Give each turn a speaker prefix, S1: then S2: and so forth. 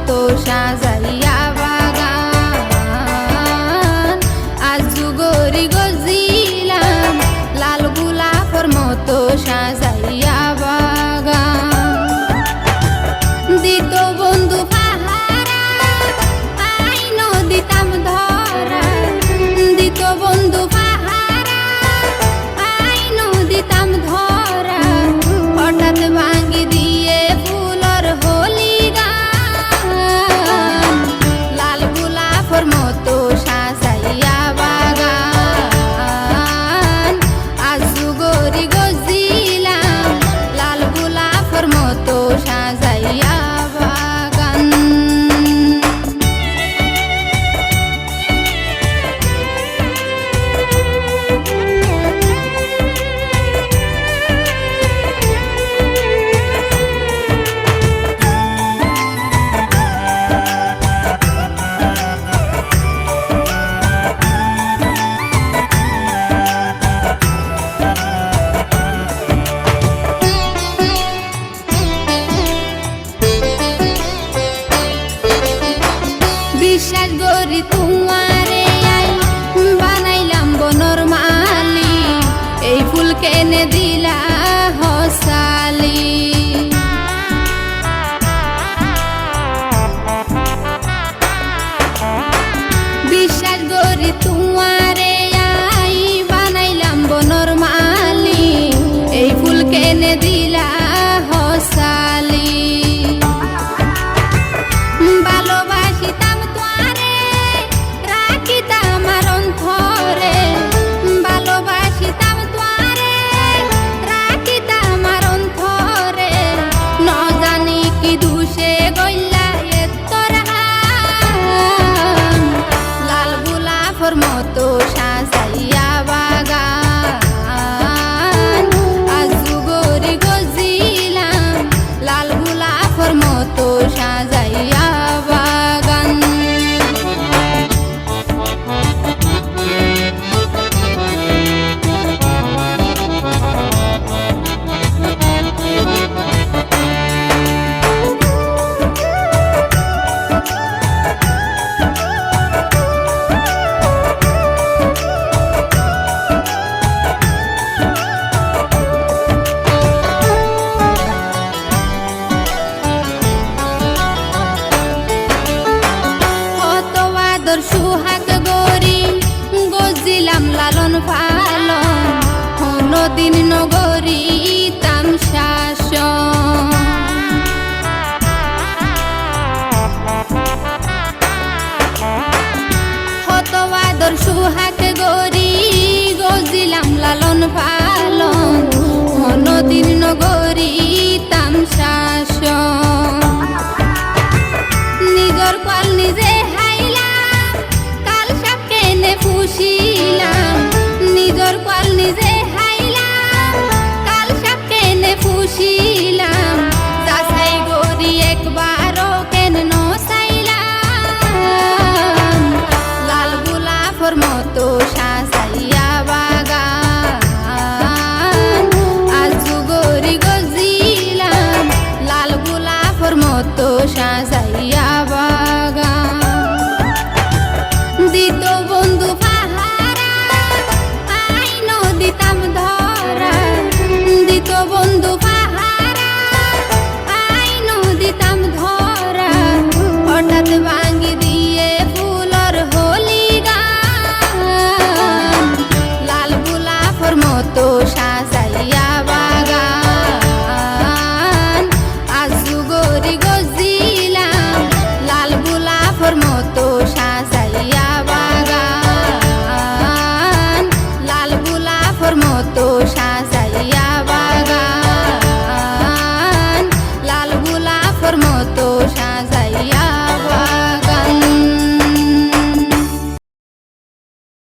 S1: কত সাজায়। বিশ্বাস করি তোমারে বানাইলাম বনর মালি। এই ফুল কেনে দিলা ভালো, কোনদিন নগরী তামশাসন। হত আদর সুহাত গরি, গজিলাম লালন পালন, কোনদিন নগরী তামশাসন। নিজের কাল নিজে হাইলাম, কাল সাপকে ফুসি 心。For todo.